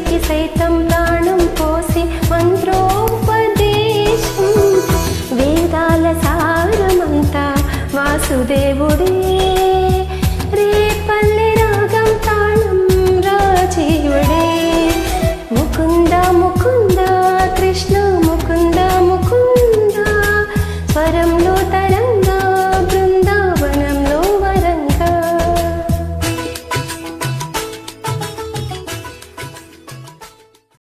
మనిషికి సైతం ప్రాణం పోసి మంత్రోపదేశం. వేదాల సారమంతా వాసుదేవుడే.